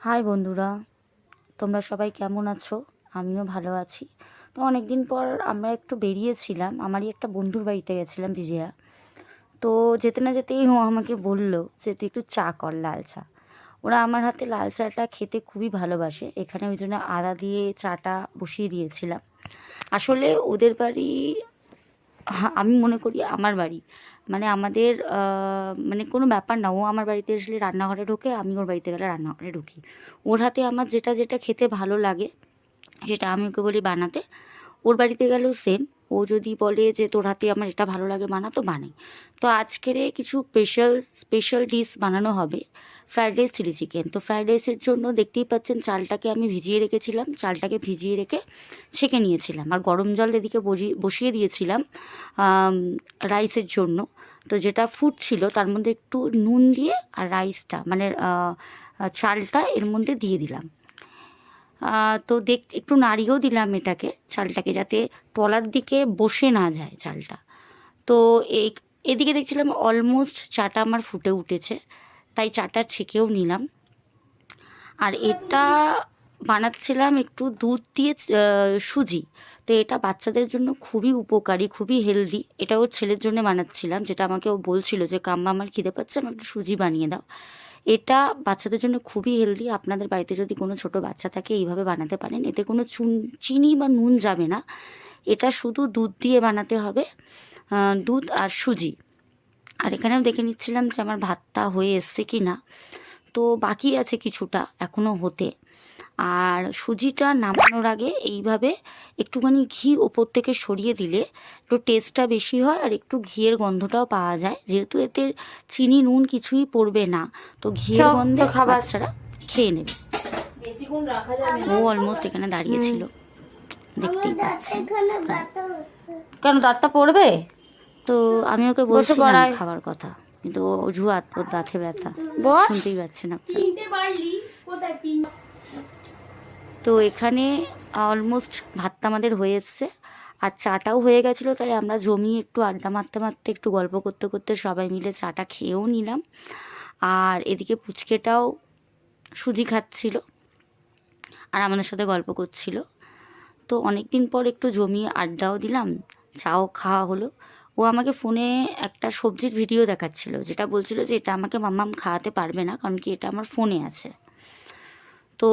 High বন্ধুরা, তোমরা সবাই কেমন আছো? আমিও ভালো আছি। তো অনেক দিন পর আমরা একটু বেরিয়েছিলাম, আমারই একটা বন্ধুর বাড়িতে গেছিলাম বিজয়া তো যেতে না যেতেই ও আমাকে বলল যে, তুই একটু চা কর লাল চা। ওরা আমার হাতে লাল চাটা খেতে খুবই ভালোবাসে, এখানে ওই জন্য আদা দিয়ে চাটা বসিয়ে দিয়েছিলাম। আসলে ওদের বাড়ি আমি মনে করি আমার বাড়ি। মানে আমাদের মানে কোনো ব্যাপার না। ও আমার বাড়িতে আসলে রান্নাঘরে ঢোকে, আমি ওর বাড়িতে গেলে রান্নাঘরে ঢুকি। ওর হাতে আমার যেটা যেটা খেতে ভালো লাগে, সেটা আমি ওকে বলি বানাতে। ওর বাড়িতে গেলেও সেম ও যদি বলে যে, তোর হাতে আমার এটা ভালো লাগে বানা, তো বানাই। তো আজকের কিছু স্পেশাল স্পেশাল ডিশ বানানো হবে। ফ্রাইড রাইস চিলি চিকেন তো ফ্রায়েড রাইসের জন্য দেখতেই পাচ্ছেন চালটাকে আমি ভিজিয়ে রেখেছিলাম। চালটাকে ভিজিয়ে রেখে ছেঁকে নিয়েছিলাম। আর গরম জল এদিকে বসিয়ে দিয়েছিলাম রাইসের জন্য। তো যেটা ফুটছিল তার মধ্যে একটু নুন দিয়ে আর রাইসটা মানে চালটা এর মধ্যে দিয়ে দিলাম। তো দেখ, একটু নাড়িয়েও দিলাম এটাকে, চালটাকে যাতে তলার দিকে বসে না যায় চালটা। তো এই এদিকে দেখছিলাম অলমোস্ট চাটা আমার ফুটে উঠেছে। তাই চাটা ছেঁকেও নিলাম। আর এটা বানাচ্ছিলাম একটু দুধ দিয়ে সুজি। তো এটা বাচ্চাদের জন্য খুবই উপকারী, খুবই হেলদি। এটা ওর ছেলের জন্য বানাচ্ছিলাম, যেটা আমাকে ও বলছিল যে, কাম্মা, আমার খিদে পাচ্ছে, আমাকে একটু সুজি বানিয়ে দাও। এটা বাচ্চাদের জন্য খুবই হেলদি। আপনাদের বাড়িতে যদি কোনো ছোট বাচ্চা থাকে, এইভাবে বানাতে পারেন। এতে কোনো চুন, চিনি বা নুন যাবে না। এটা শুধু দুধ দিয়ে বানাতে হবে দুধ আর সুজি। আর এখানেও দেখে নিচ্ছিলাম যে আমার ভাতটা হয়ে এসছে কি না। তো বাকি আছে কিছুটা এখনও হতে। আর সুজিটা নামানোর আগে এইভাবে একটুখানি ঘি ওপর থেকে সরিয়ে দিলে একটু টেস্টটা বেশি হয় আর একটু ঘিয়ের গন্ধটাও পাওয়া যায়। যেহেতু এতে চিনি নুন কিছুই পড়বে না তো ঘিয়ের গন্ধে খাবার। ছাড়া খেয়ে নেবে। বেশিক্ষণ রাখা যাবে ও অলমোস্ট এখানে দাঁড়িয়েছিল দেখতেই পাচ্ছেন। কেন দাঁতটা পড়বে? তো আমি ওকে পড়ায়। খাবার কথা। কিন্তু ও অজুহাত ওর দাঁতে ব্যথা। শুনতেই পাচ্ছেন তো এখানে অলমোস্ট ভাতটা আমাদের হয়ে এসছে। আর চাটাও হয়ে গেছিল তাই আমরা জমিয়ে একটু আড্ডা মারতে মারতে একটু গল্প করতে করতে সবাই মিলে চাটা খেয়েও নিলাম। আর এদিকে পুচকেটাও সুজি খাচ্ছিল আর আমাদের সাথে গল্প করছিল। তো অনেক দিন পর একটু জমিয়ে আড্ডাও দিলাম চাও খাওয়া হলো। ও আমাকে ফোনে একটা সবজির ভিডিও দেখাচ্ছিল, যেটা বলছিল যে এটা আমাকে মাম্মাম খাওয়াতে পারবে না, কারণ কি এটা আমার ফোনে আছে। তো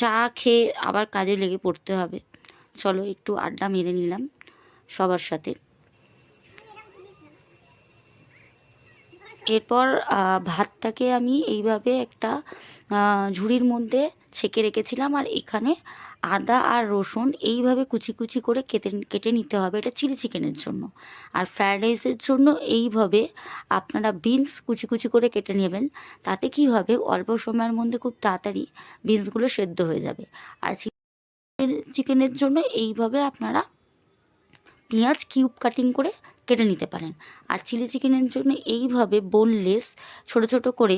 চা খেয়ে আবার কাজে লেগে পড়তে হবে। চলো একটু আড্ডা মেরে নিলাম সবার সাথে। এরপর ভাতটাকে আমি এইভাবে একটা ঝুড়ির মধ্যে ছেঁকে রেখেছিলাম, আর এখানে আদা আর রসুন এইভাবে কুচি কুচি করে কেটে কেটে নিতে হবে এটা চিলি চিকেনের জন্য। আর ফ্রায়েড রাইসের জন্য এইভাবে আপনারা বিনস কুচি কুচি করে কেটে নেবেন, তাতে কি হবে অল্প সময়ের মধ্যে খুব তাড়াতাড়ি বিনসগুলো সেদ্ধ হয়ে যাবে। আর চিকেনের জন্য এইভাবে আপনারা পেঁয়াজ কিউব কাটিং করে কেটে নিতে পারেন। আর চিলি চিকেনের জন্য এইভাবে বোনলেস ছোট ছোট করে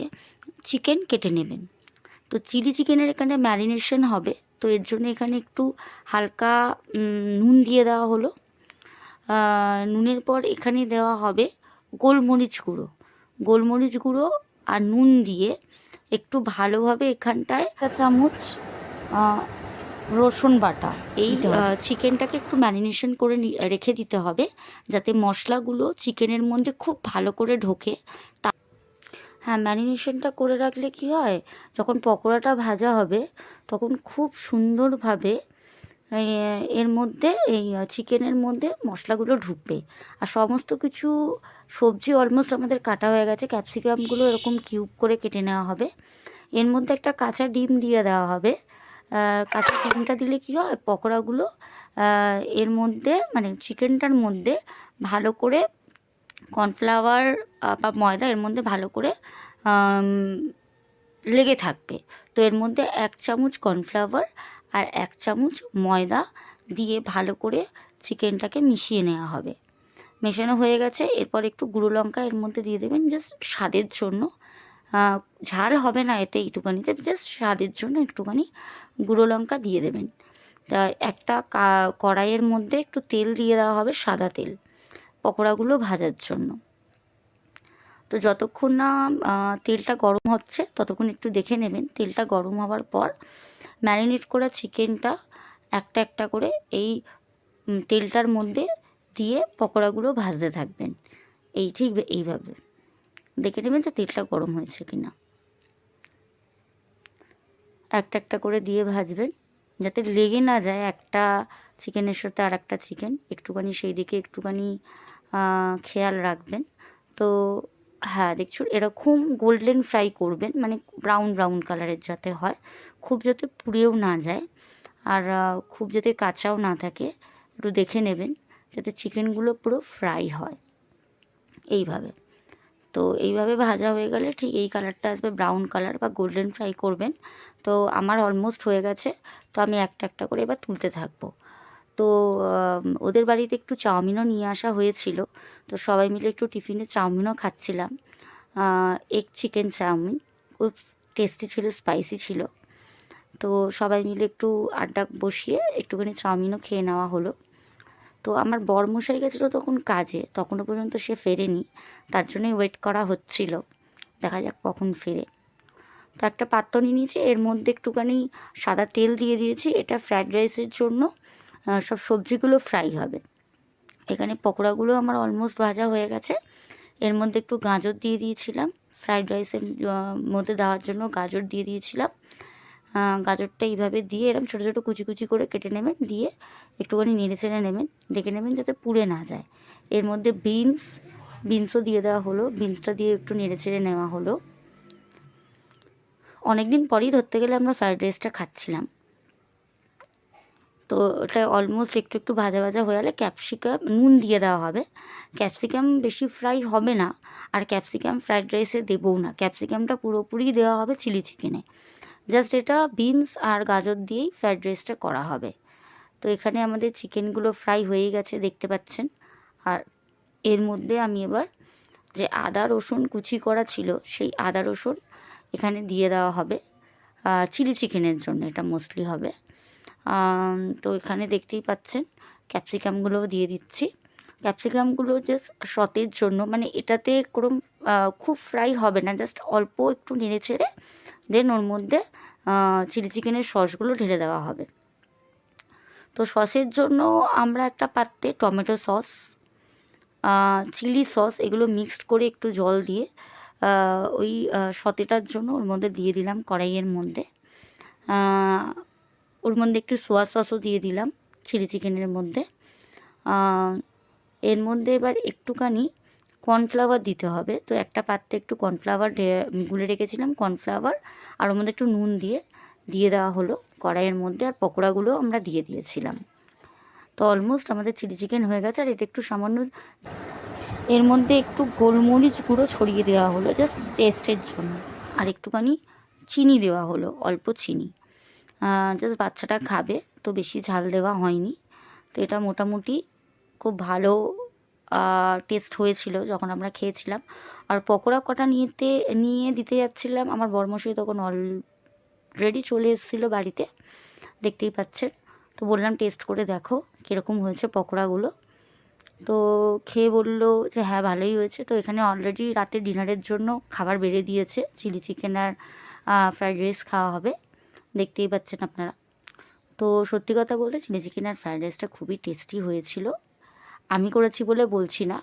চিকেন কেটে নেবেন। তো চিলি চিকেনের এখানে ম্যারিনেশন হবে তো এর জন্য এখানে একটু হালকা নুন দিয়ে দেওয়া হলো। নুনের পর এখানে দেওয়া হবে গোলমরিচ গুঁড়ো। গোলমরিচ গুঁড়ো আর নুন দিয়ে একটু ভালোভাবে এখানটায় চামচ রসুন বাটা। এই চিকেনটাকে একটু ম্যারিনেশন করে নি- রেখে দিতে হবে যাতে মশলাগুলো চিকেনের মধ্যে খুব ভালো করে ঢোকে। তা হ্যাঁ ম্যারিনেশনটা করে রাখলে কি হয়? যখন পকোড়াটা ভাজা হবে, তখন খুব সুন্দরভাবে এর মধ্যে, এই চিকেনের মধ্যে মশলাগুলো ঢুকবে। আর সমস্ত কিছু সবজি অলমোস্ট আমাদের কাটা হয়ে গেছে। ক্যাপসিকামগুলো এরকম কিউব করে কেটে নেওয়া হবে। এর মধ্যে একটা কাঁচা ডিম দিয়ে দেওয়া হবে। কাঁচা ডিমটা দিলে কি হয়? পকোড়াগুলো এর মধ্যে মানে চিকেনটার মধ্যে ভালো করে কর্নফ্লাওয়ার বা ময়দা এর মধ্যে ভালো করে লেগে থাকবে। তো এর মধ্যে এক চামচ কর্নফ্লাওয়ার আর এক চামচ ময়দা দিয়ে ভালো করে চিকেনটাকে মিশিয়ে নেওয়া হবে। মেশানো হয়ে গেছে। এরপর একটু গুঁড়ো লঙ্কা এর মধ্যে দিয়ে দেবেন জাস্ট স্বাদের জন্য। ঝাল হবে না এতে একটুখানিতে জাস্ট স্বাদের জন্য একটুখানি গুঁড়ো লঙ্কা দিয়ে দেবেন। একটা কড়াইয়ের মধ্যে একটু তেল দিয়ে দেওয়া হবে সাদা তেল। পকোড়াগুলো ভাজার জন্য। তো যতক্ষণ না তেলটা গরম হচ্ছে, ততক্ষণ একটু দেখে নেবেন। তেলটা গরম হওয়ার পর ম্যারিনেট করা চিকেনটা একটা একটা করে এই তেলটার মধ্যে দিয়ে পকোড়াগুলো ভাজতে থাকবেন। এই ঠিক এইভাবে। দেখে নেবেন যে তেলটা গরম হয়েছে কিনা। একটা একটা করে দিয়ে ভাজবেন, যাতে লেগে না যায় একটা চিকেনের সাথে আর একটা চিকেন। একটুখানি সেই দিকে একটুখানি খেয়াল রাখবেন। তো হ্যাঁ দেখছুন এরকম গোল্ডেন ফ্রাই করবেন মানে ব্রাউন ব্রাউন কালারের যাতে হয়, খুব যাতে পুড়েও না যায়, আর খুব যাতে কাঁচাও না থাকে, একটু দেখে নেবেন, যাতে চিকেনগুলো পুরো ফ্রাই হয়। এইভাবে। তো, এইভাবে ভাজা হয়ে গেলে ঠিক এই কালারটা আসবে ব্রাউন কালার বা গোল্ডেন ফ্রাই করবেন। তো, আমার অলমোস্ট হয়ে গেছে, তো আমি একটা একটা করে এবার তুলতে থাকব। তো ওদের বাড়িতে একটু চাউমিনও নিয়ে আসা হয়েছিল। তো সবাই মিলে একটু টিফিনে চাউমিনও খাচ্ছিলাম। Egg chicken chowmein. খুব টেস্টি ছিল স্পাইসি ছিল। তো সবাই মিলে একটু আড্ডা বসিয়ে একটুখানি চাউমিনও খেয়ে নেওয়া হলো। তো আমার বরমশাই গেছিল তখন কাজে। তখনও পর্যন্ত সে ফেরেনি। তার জন্যই ওয়েট করা হচ্ছিল। দেখা যাক কখন ফেরে। তো একটা পাত্র নিয়ে নিয়েছি। এর মধ্যে একটুখানি সাদা তেল দিয়ে দিয়েছি। এটা ফ্রায়েড রাইসের জন্য। সব সবজিগুলো ফ্রাই হবে। এখানে পকোড়াগুলো আমার অলমোস্ট ভাজা হয়ে গেছে। এর মধ্যে একটু গাজর দিয়ে দিয়েছিলাম। ফ্রায়েড রাইসের মধ্যে দেওয়ার জন্য গাজর দিয়ে দিয়েছিলাম। গাজরটা এইভাবে দিয়ে এরকম ছোটো ছোটো কুচি কুচি করে কেটে নেবেন। দিয়ে একটুখানি নেড়ে চেড়ে নেবেন। দেখে নেবেন যাতে পুড়ে না যায়। এর মধ্যে বিনস বিনসও দিয়ে দেওয়া হলো। বিনসটা দিয়ে একটু নেড়ে চেড়ে নেওয়া হলো। অনেক দিন পরেই ধরতে গেলে আমরা ফ্রায়েড রাইসটা খাচ্ছিলাম। তো ওটা অলমোস্ট একটু একটু ভাজা ভাজা হয়ে গেলে ক্যাপসিকাম নুন দিয়ে দেওয়া হবে। ক্যাপসিকাম বেশি ফ্রাই হবে না, আর ক্যাপসিকাম ফ্রায়েড রাইসে দেবও না। ক্যাপসিকামটা পুরোপুরি দেওয়া হবে চিলি চিকেনে জাস্ট এটা বিনস আর গাজর দিয়েই ফ্রায়েড রাইসটা করা হবে। তো এখানে আমাদের চিকেনগুলো ফ্রাই হয়ে গেছে, দেখতে পাচ্ছেন। আর এর মধ্যে আমি এবার যে আদা, রসুন কুচি করা ছিল, সেই আদা, রসুন এখানে দিয়ে দেওয়া হবে। চিলি চিকেনের জন্য এটা মোস্টলি হবে। তো এখানে দেখতেই পাচ্ছেন, ক্যাপসিকামগুলোও দিয়ে দিচ্ছি। ক্যাপসিকামগুলো জাস্ট সতের জন্য মানে এটাতে কোনো খুব ফ্রাই হবে না জাস্ট অল্প একটু নেড়ে ছেড়ে দেন ওর মধ্যে চিলি চিকেনের সসগুলো ঢেলে দেওয়া হবে। তো সসের জন্য আমরা একটা পাত্রে টমেটো সস চিলি সস এগুলো মিক্সড করে একটু জল দিয়ে ওই সতেটার জন্য ওর মধ্যে দিয়ে দিলাম কড়াইয়ের মধ্যে। ওর মধ্যে একটু সোয়া সসও দিয়ে দিলাম চিলি চিকেনের মধ্যে। এর মধ্যে এবার একটুখানি কর্নফ্লাওয়ার দিতে হবে। তো একটা পাত্রে একটু কর্নফ্লাওয়ার গুলে রেখেছিলাম কর্নফ্লাওয়ার আর ওর মধ্যে একটু নুন দিয়ে দিয়ে দেওয়া হলো কড়াইয়ের মধ্যে আর পকোড়াগুলো আমরা দিয়ে দিয়েছিলাম। তো অলমোস্ট আমাদের চিলি চিকেন হয়ে গেছে আর এটা একটু সামান্য এর মধ্যে একটু গোলমরিচ গুঁড়ো ছড়িয়ে দেওয়া হলো জাস্ট টেস্টের জন্য। আর একটুখানি চিনি দেওয়া হলো, অল্প চিনি। জাস্ট বাচ্চাটা খাবে, তো বেশি ঝাল দেওয়া হয়নি। তো এটা মোটামুটি খুব ভালো টেস্ট হয়েছিল যখন আমরা খেয়েছিলাম। আর পকোড়া কটা নিতে নিয়ে দিতে যাচ্ছিলাম, আমার বর্মশাই তখন অলরেডি চলে এসেছিল বাড়িতে, দেখতেই পাচ্ছেন। তো বললাম টেস্ট করে দেখো, কীরকম হয়েছে পকোড়াগুলো? তো খেয়ে বলল যে হ্যাঁ ভালোই হয়েছে। তো এখানে অলরেডি রাতে ডিনারের জন্য খাবার বেড়ে দিয়েছে। চিলি চিকেন আর ফ্রাইড রাইস খাওয়া হবে। দেখতেই পাচ্ছেন আপনারা। তো সত্যি কথা বলতে চিলি চিকেন আর ফ্রায়েড রাইসটা খুবই টেস্টি হয়েছিল। আমি করেছি বলে বলছি না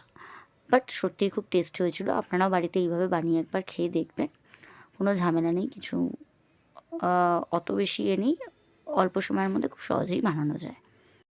বাট সত্যিই খুব টেস্টি হয়েছিল। আপনারাও বাড়িতে এইভাবে বানিয়ে একবার খেয়ে দেখবেন। কোনো ঝামেলা নেই, কিছু অত বেশি এ নেই। অল্প সময়ের মধ্যে খুব সহজেই বানানো যায়।